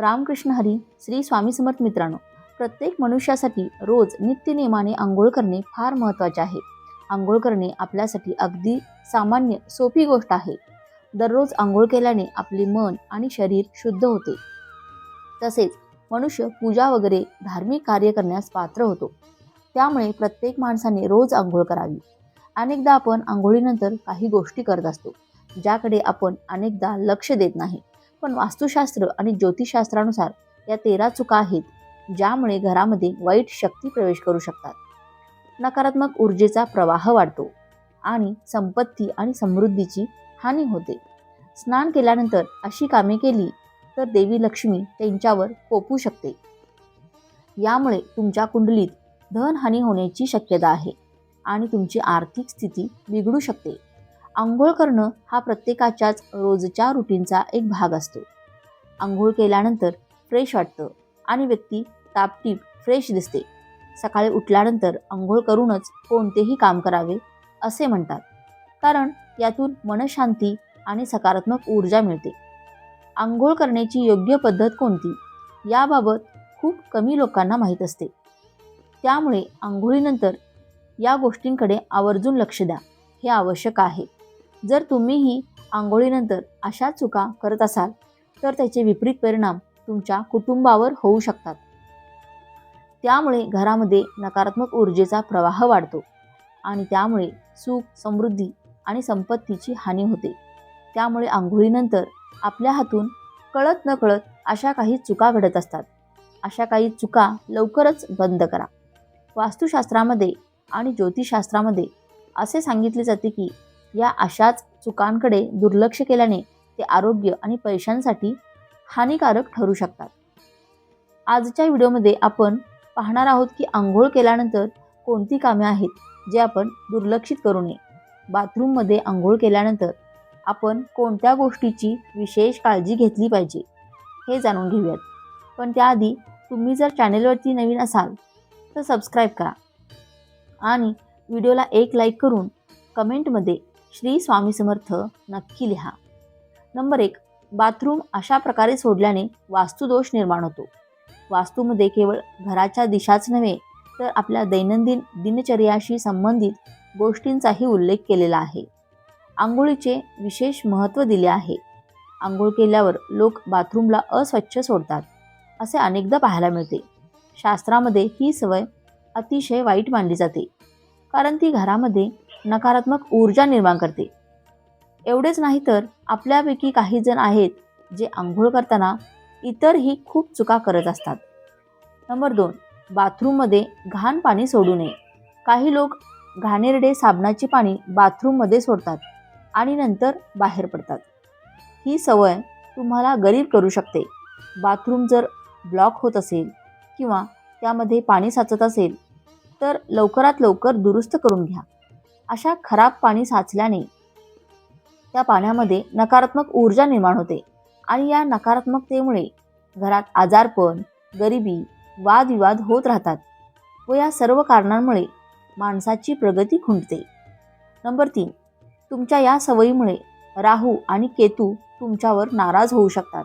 रामकृष्ण हरी श्री स्वामी समर्थ मित्रांनो प्रत्येक मनुष्यासाठी रोज नित्यनियमाने आंघोळ करणे फार महत्त्वाचे आहे. आंघोळ करणे आपल्यासाठी अगदी सामान्य सोपी गोष्ट आहे. दररोज आंघोळ केल्याने आपले मन आणि शरीर शुद्ध होते. तसेच मनुष्य पूजा वगैरे धार्मिक कार्य करण्यास पात्र होतो. त्यामुळे प्रत्येक माणसाने रोज आंघोळ करावी. अनेकदा आपण आंघोळीनंतर काही गोष्टी करत असतो ज्याकडे आपण अनेकदा लक्ष देत नाही. पण वास्तुशास्त्र आणि ज्योतिषशास्त्रानुसार या तेरा चुका आहेत ज्यामुळे घरामध्ये वाईट शक्ती प्रवेश करू शकतात. नकारात्मक ऊर्जेचा प्रवाह वाढतो आणि संपत्ती आणि समृद्धीची हानी होते. स्नान केल्यानंतर अशी कामे केली तर देवी लक्ष्मी त्यांच्यावर कोपू शकते. यामुळे तुमच्या कुंडलीत धनहानी होण्याची शक्यता आहे आणि तुमची आर्थिक स्थिती बिघडू शकते. आंघोळ करणं हा प्रत्येकाच्याच रोजच्या रुटीनचा एक भाग असतो. आंघोळ केल्यानंतर फ्रेश वाटतं आणि व्यक्ती तापटीप फ्रेश दिसते. सकाळी उठल्यानंतर आंघोळ करूनच कोणतेही काम करावे असे म्हणतात. कारण यातून मनशांती आणि सकारात्मक ऊर्जा मिळते. आंघोळ करण्याची योग्य पद्धत कोणती? याबाबत खूप कमी लोकांना माहीत असते. त्यामुळे आंघोळीनंतर या गोष्टींकडे आवर्जून लक्ष द्या. हे आवश्यक आहे. जर तुम्हीही आंघोळीनंतर अशा चुका करत असाल तर त्याचे विपरीत परिणाम तुमच्या कुटुंबावर होऊ शकतात. त्यामुळे घरामध्ये नकारात्मक ऊर्जेचा प्रवाह वाढतो आणि त्यामुळे सुख समृद्धी आणि संपत्तीची हानी होते. त्यामुळे आंघोळीनंतर आपल्या हातून कळत नकळत अशा काही चुका घडत असतात. अशा काही चुका लवकरच बंद करा. वास्तुशास्त्रामध्ये आणि ज्योतिषशास्त्रामध्ये असे सांगितले जाते की या अशाच चुकांकडे दुर्लक्ष केल्याने ते आरोग्य आणि पैशांसाठी हानिकारक ठरू शकतात. आजच्या व्हिडिओमध्ये आपण पाहणार आहोत की आंघोळ केल्यानंतर कोणती कामे आहेत जे आपण दुर्लक्षित करू नये. बाथरूममध्ये आंघोळ केल्यानंतर आपण कोणत्या गोष्टीची विशेष काळजी घेतली पाहिजे हे जाणून घेऊयात. पण त्याआधी तुम्ही जर चॅनेलवरती नवीन असाल तर सबस्क्राईब करा आणि व्हिडिओला एक लाईक करून कमेंटमध्ये श्री स्वामी समर्थ नक्की लिहा. नंबर एक बाथरूम अशा प्रकारे सोडल्याने वास्तुदोष निर्माण होतो. वास्तूमध्ये केवळ घराच्या दिशाच नव्हे तर आपल्या दैनंदिन दिनचर्याशी संबंधित गोष्टींचाही उल्लेख केलेला आहे. आंघोळीचे विशेष महत्त्व दिले आहे. आंघोळ केल्यावर लोक बाथरूमला अस्वच्छ सोडतात असे अनेकदा पाहायला मिळते. शास्त्रामध्ये ही सवय अतिशय वाईट मानली जाते कारण ती घरामध्ये नकारात्मक ऊर्जा निर्माण करते. एवढेच नाही तर आपल्यापैकी काही जण आहेत जे आंघोळ करताना इतरही खूप चुका करत असतात. नंबर दोन बाथरूममध्ये घाण पाणी सोडू नये. काही लोक घाणेरडे साबणाचे पाणी बाथरूममध्ये सोडतात आणि नंतर बाहेर पडतात. ही सवय तुम्हाला गरीब करू शकते. बाथरूम जर ब्लॉक होत असेल किंवा त्यामध्ये पाणी साचत असेल तर लवकरात लवकर दुरुस्त करून घ्या. अशा खराब पाणी साचल्याने त्या पाण्यामध्ये नकारात्मक ऊर्जा निर्माण होते. आणि या नकारात्मकतेमुळे घरात आजारपण गरिबी वादविवाद होत राहतात व या सर्व कारणांमुळे माणसाची प्रगती खुंटते. नंबर तीन तुमच्या या सवयीमुळे राहू आणि केतू तुमच्यावर नाराज होऊ शकतात.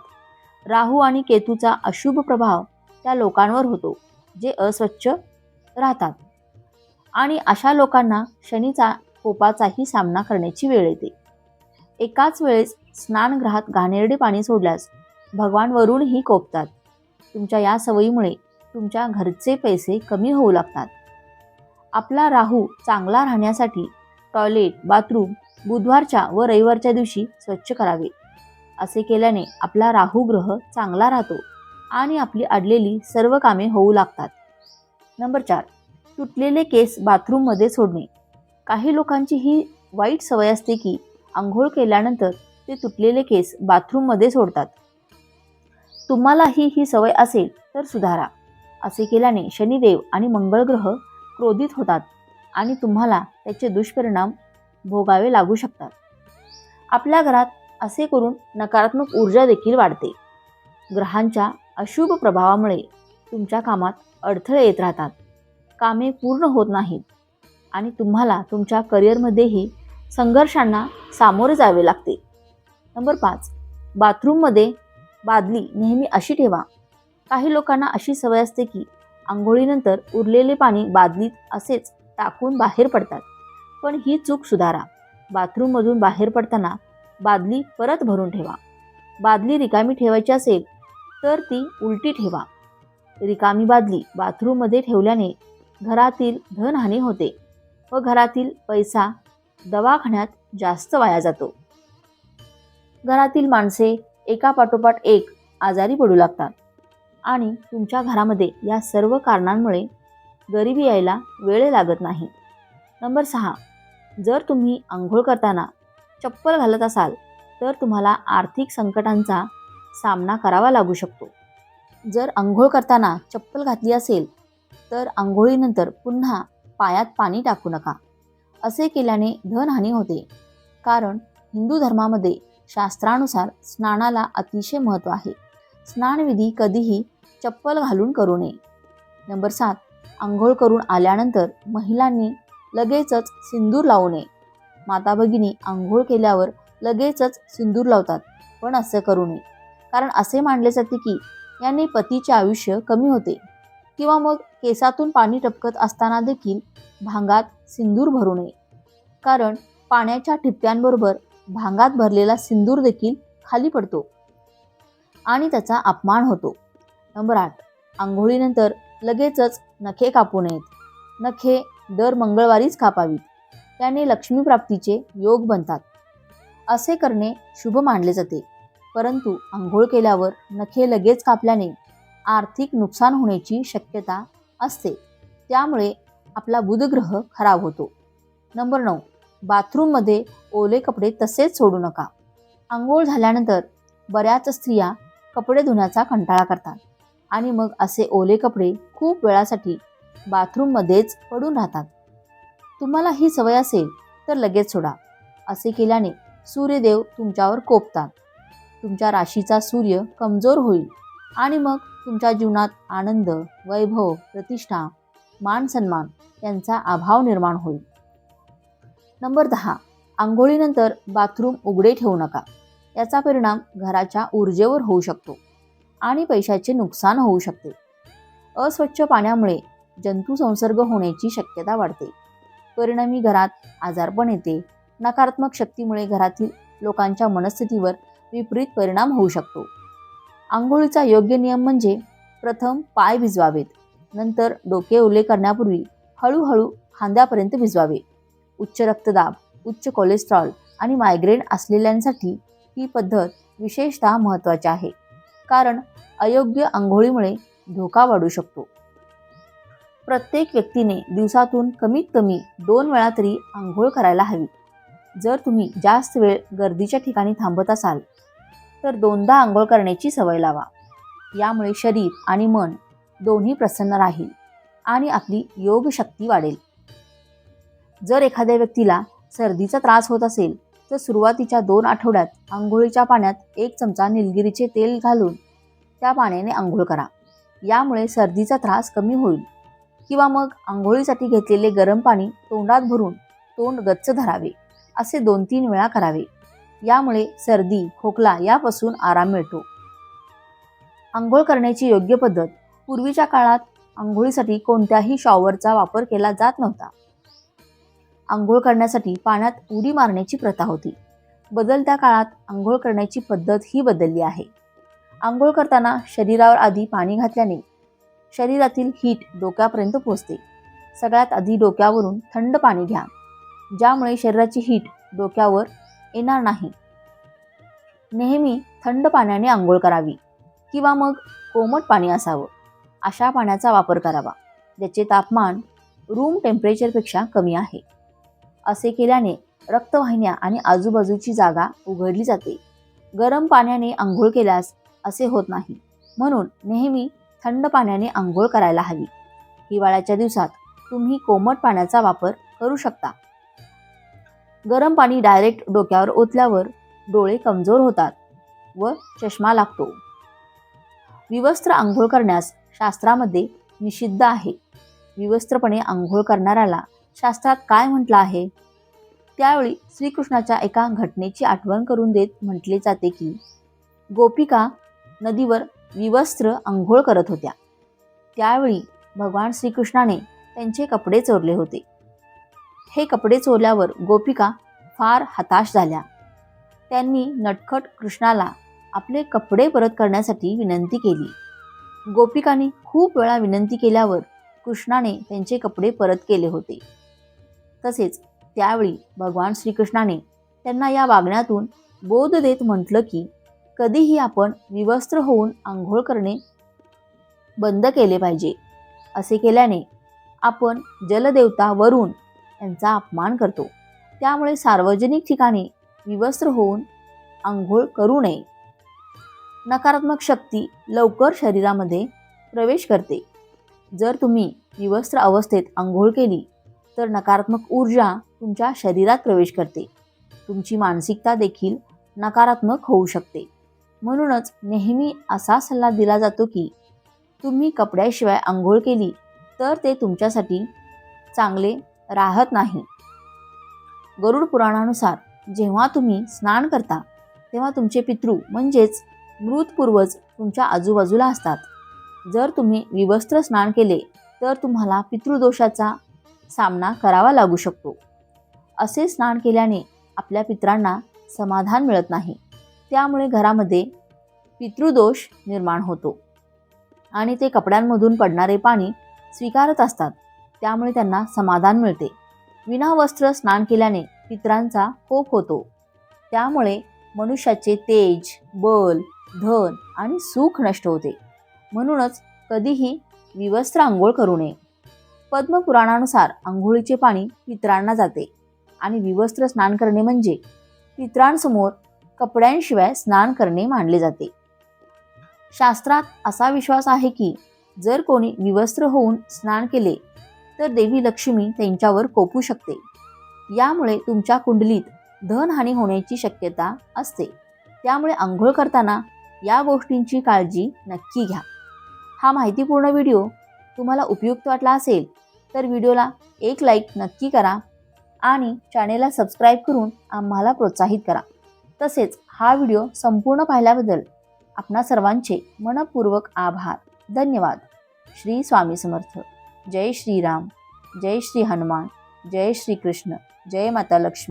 राहू आणि केतूचा अशुभ प्रभाव त्या लोकांवर होतो जे अस्वच्छ राहतात. आणि अशा लोकांना शनीचा कोपाचाही सामना करण्याची वेळ येते. एकाच वेळेस स्नानगृहात घाणेरडे पाणी सोडल्यास भगवान वरूनही कोपतात. तुमच्या या सवयीमुळे तुमच्या घरचे पैसे कमी होऊ लागतात. आपला राहू चांगला राहण्यासाठी टॉयलेट बाथरूम बुधवारच्या व रविवारच्या दिवशी स्वच्छ करावे. असे केल्याने आपला राहू ग्रह चांगला राहतो आणि आपली अडलेली सर्व कामे होऊ लागतात. नंबर चार. तुटलेले केस बाथरूममध्ये सोडणे. काही लोकांची ही वाईट सवय असते की आंघोळ केल्यानंतर ते तुटलेले केस बाथरूममध्ये सोडतात. तुम्हालाही ही सवय असेल तर सुधारा. असे केल्याने शनिदेव आणि मंगळ ग्रह क्रोधित होतात आणि तुम्हाला त्याचे दुष्परिणाम भोगावे लागू शकतात. आपल्या घरात असे करून नकारात्मक ऊर्जा देखील वाढते. ग्रहांच्या अशुभ प्रभावामुळे तुमच्या कामात अडथळे येत राहतात. कामे पूर्ण होत नाहीत. आणि तुम्हाला तुमच्या करिअरमध्येही संघर्षांना सामोरे जावे लागते. नंबर पाच. बाथरूममध्ये बादली नेहमी अशी ठेवा. काही लोकांना अशी सवय असते की आंघोळीनंतर उरलेले पाणी बादलीत असेच टाकून बाहेर पडतात. पण ही चूक सुधारा. बाथरूममधून बाहेर पडताना बादली परत भरून ठेवा. बादली रिकामी ठेवायची असेल तर ती उलटी ठेवा. रिकामी बादली बाथरूममध्ये ठेवल्याने घरातील धनहानी होते व घरातील पैसा दवाखान्यात जास्त वाया जातो. घरातील माणसे एकापाठोपाठ एक आजारी पडू लागतात आणि तुमच्या घरामध्ये या सर्व कारणांमुळे गरिबी यायला वेळ लागत नाही. नंबर सहा जर तुम्ही आंघोळ करताना चप्पल घालत असाल तर तुम्हाला आर्थिक संकटांचा सामना करावा लागू शकतो. जर आंघोळ करताना चप्पल घातली असेल तर आंघोळीनंतर पुन्हा पायात पाणी टाकू नका. असे केल्याने धनहानी होते. कारण हिंदू धर्मामध्ये शास्त्रानुसार स्नानाला अतिशय महत्त्व आहे. स्नानविधी कधीही चप्पल घालून करू नये. नंबर सात आंघोळ करून आल्यानंतर महिलांनी लगेचच सिंदूर लावू नये. माता भगिनी आंघोळ केल्यावर लगेचच सिंदूर लावतात पण असं करू नये. कारण असे मानले जाते की याने पतीचे आयुष्य कमी होते. किंवा मग केसातून पाणी टपकत असताना देखील भांगात सिंदूर भरू नये. कारण पाण्याच्या ठिपक्यांबरोबर भांगात भरलेला सिंदूर देखील खाली पडतो आणि त्याचा अपमान होतो. नंबर आठ. आंघोळीनंतर लगेचच नखे कापू नयेत. नखे दर मंगळवारीच कापावीत. त्याने लक्ष्मीप्राप्तीचे योग बनतात. असे करणे शुभ मानले जाते. परंतु आंघोळ केल्यावर नखे लगेच कापल्याने आर्थिक नुकसान होण्याची शक्यता असते. त्यामुळे आपला बुधग्रह खराब होतो. नंबर नऊ. बाथरूममध्ये ओले कपडे तसेच सोडू नका. आंघोळ झाल्यानंतर बऱ्याच स्त्रिया कपडे धुण्याचा कंटाळा करतात आणि मग असे ओले कपडे खूप वेळासाठी बाथरूममध्येच पडून राहतात. तुम्हाला ही सवय असेल तर लगेच सोडा. असे केल्याने सूर्यदेव तुमच्यावर कोपतात. तुमच्या राशीचा सूर्य कमजोर होईल. आणि मग तुमच्या जीवनात आनंद वैभव प्रतिष्ठा मान सन्मान यांचा अभाव निर्माण होईल. नंबर दहा. आंघोळीनंतर बाथरूम उघडे ठेवू नका. याचा परिणाम घराच्या ऊर्जेवर होऊ शकतो आणि पैशाचे नुकसान होऊ शकते. अस्वच्छ पाण्यामुळे जंतू संसर्ग होण्याची शक्यता वाढते. परिणामी घरात आजारपण येते. नकारात्मक शक्तीमुळे घरातील लोकांच्या मनस्थितीवर विपरीत परिणाम होऊ शकतो. आंघोळीचा योग्य नियम म्हणजे प्रथम पाय भिजवावेत. नंतर डोके ओले करण्यापूर्वी हळूहळू खांद्यापर्यंत भिजवावे. उच्च रक्तदाब उच्च कोलेस्ट्रॉल आणि मायग्रेन असलेल्यांसाठी ही पद्धत विशेषतः महत्त्वाची आहे. कारण अयोग्य आंघोळीमुळे धोका वाढू शकतो. प्रत्येक व्यक्तीने दिवसातून कमीत कमी दोन वेळा तरी आंघोळ करायला हवी. जर तुम्ही जास्त वेळ गर्दीच्या ठिकाणी थांबत असाल तर दोनदा आंघोळ करण्याची सवय लावा. यामुळे शरीर आणि मन दोन्ही प्रसन्न राहील आणि आपली योगशक्ती वाढेल. जर एखाद्या व्यक्तीला सर्दीचा त्रास होत असेल तर सुरुवातीच्या दोन आठवड्यात आंघोळीच्या पाण्यात एक चमचा निलगिरीचे तेल घालून त्या पाण्याने आंघोळ करा. यामुळे सर्दीचा त्रास कमी होईल. किंवा मग आंघोळीसाठी घेतलेले गरम पाणी तोंडात भरून तोंड गच्च धरावे. असे दोन तीन वेळा करावे. यामुळे सर्दी खोकला यापासून आराम मिळतो. आंघोळ करण्याची योग्य पद्धत. पूर्वीच्या काळात आंघोळीसाठी कोणत्याही शॉवरचा वापर केला जात नव्हता. आंघोळ करण्यासाठी पाण्यात उडी मारण्याची प्रथा होती. बदलत्या काळात आंघोळ करण्याची पद्धत ही बदलली आहे. आंघोळ करताना शरीरावर आधी पाणी घातल्याने शरीरातील हीट डोक्यापर्यंत पोहोचते. सगळ्यात आधी डोक्यावरून थंड पाणी घ्या ज्यामुळे शरीराची हीट डोक्यावर येणार नाही. नेहमी थंड पाण्याने आंघोळ करावी किंवा मग कोमट पाणी असावं. अशा पाण्याचा वापर करावा ज्याचे तापमान रूम टेम्परेचरपेक्षा कमी आहे. असे केल्याने रक्तवाहिन्या आणि आजूबाजूची जागा उघडली जाते. गरम पाण्याने आंघोळ केल्यास असे होत नाही. म्हणून नेहमी थंड पाण्याने आंघोळ करायला हवी. हिवाळ्याच्या दिवसात तुम्ही कोमट पाण्याचा वापर करू शकता. गरम पाणी डायरेक्ट डोक्यावर ओतल्यावर डोळे कमजोर होतात व चष्मा लागतो. विवस्त्र आंघोळ करण्यास शास्त्रामध्ये निषिद्ध आहे. विवस्त्रपणे आंघोळ करणाऱ्याला शास्त्रात काय म्हटलं आहे? त्यावेळी श्रीकृष्णाच्या एका घटनेची आठवण करून देत म्हटले जाते की गोपिका नदीवर विवस्त्र आंघोळ करत होत्या. त्यावेळी भगवान श्रीकृष्णाने त्यांचे कपडे चोरले होते. हे कपडे चोरल्यावर गोपिका फार हताश झाल्या. त्यांनी नटखट कृष्णाला आपले कपडे परत करण्यासाठी विनंती केली. गोपिकाने खूप वेळा विनंती केल्यावर कृष्णाने त्यांचे कपडे परत केले होते. तसेच त्यावेळी भगवान श्रीकृष्णाने त्यांना या वागण्यातून बोध देत म्हटलं की कधीही आपण विवस्त्र होऊन आंघोळ करणे बंद केले पाहिजे. असे केल्याने आपण जलदेवता वरून त्यांचा अपमान करतो. त्यामुळे सार्वजनिक ठिकाणी विवस्त्र होऊन आंघोळ करू नये. नकारात्मक शक्ती लवकर शरीरामध्ये प्रवेश करते. जर तुम्ही विवस्त्र अवस्थेत आंघोळ केली तर नकारात्मक ऊर्जा तुमच्या शरीरात प्रवेश करते. तुमची मानसिकता देखील नकारात्मक होऊ शकते. म्हणूनच नेहमी असा सल्ला दिला जातो की तुम्ही कपड्याशिवाय आंघोळ केली तर ते तुमच्यासाठी चांगले राहत नाही. गरुड पुराणानुसार जेव्हा तुम्ही स्नान करता तेव्हा तुमचे पितृ म्हणजेच मृतपूर्वज तुमच्या आजूबाजूला असतात. जर तुम्ही विवस्त्र स्नान केले तर तुम्हाला पितृदोषाचा सामना करावा लागू शकतो. असे स्नान केल्याने आपल्या पित्रांना समाधान मिळत नाही. त्यामुळे घरामध्ये पितृदोष निर्माण होतो. आणि ते कपड्यांमधून पडणारे पाणी स्वीकारत असतात. त्यामुळे त्यांना समाधान मिळते. विनावस्त्र स्नान केल्याने पित्रांचा कोप होतो. त्यामुळे मनुष्याचे तेज बल धन आणि सुख नष्ट होते. म्हणूनच कधीही विवस्त्र आंघोळ करू नये. पद्मपुराणानुसार आंघोळीचे पाणी पित्रांना जाते आणि विवस्त्र स्नान करणे म्हणजे पित्रांसमोर कपड्यांशिवाय स्नान करणे मानले जाते. शास्त्रात असा विश्वास आहे की जर कोणी विवस्त्र होऊन स्नान केले तर देवी लक्ष्मी त्यांच्यावर कोपू शकते. यामुळे तुमच्या कुंडलीत धनहानी होण्याची शक्यता असते. त्यामुळे आंघोळ करताना या गोष्टींची काळजी नक्की घ्या. हा माहितीपूर्ण व्हिडिओ तुम्हाला उपयुक्त वाटला असेल तर व्हिडिओला एक लाईक नक्की करा आणि चॅनेलला सबस्क्राईब करून आम्हाला प्रोत्साहित करा. तसेच हा व्हिडिओ संपूर्ण पाहिल्याबद्दल आपणा सर्वांचे मनपूर्वक आभार. धन्यवाद. श्री स्वामी समर्थ. जय श्रीराम जय श्री हनुमान जय श्री कृष्ण जय माता लक्ष्मी.